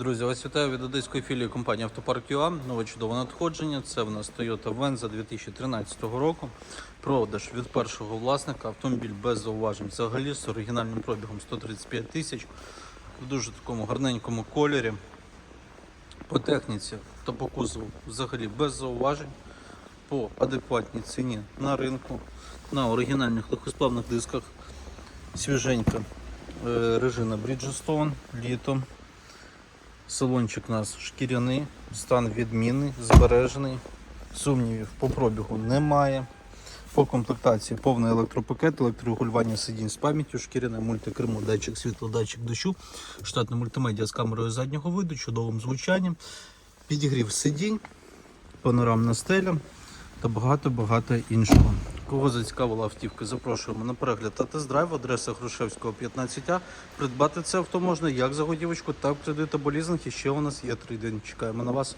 Друзі, вас вітаю від одеської філії компанії Автопарк ЮА. Нове чудове надходження. Це в нас Toyota Venza 2013 року. Продаж від першого власника. Автомобіль без зауважень взагалі з оригінальним пробігом 135 тисяч в дуже такому гарненькому кольорі. По техніці та по кузову взагалі без зауважень. По адекватній ціні на ринку, на оригінальних легкосплавних дисках. Свіженька е, режина Bridgestone літом. Салончик у нас шкіряний, стан відмінний, збережений. Сумнівів по пробігу немає. По комплектації повний електропакет, електрорегулювання сидінь з пам'яттю, шкіряне мультикермо, датчик світла, датчик дощу, штатна мультимедіа з камерою заднього виду, чудовим звучанням, підігрів сидінь, панорамна стеля та багато-багато іншого. Кого зацікавила автівка, запрошуємо на перегляд та тест-драйв, адреса Грушевського 15А. Придбати це авто можна як за годівочку, так кредит або лізинг. І ще у нас є три дні. Чекаємо на вас.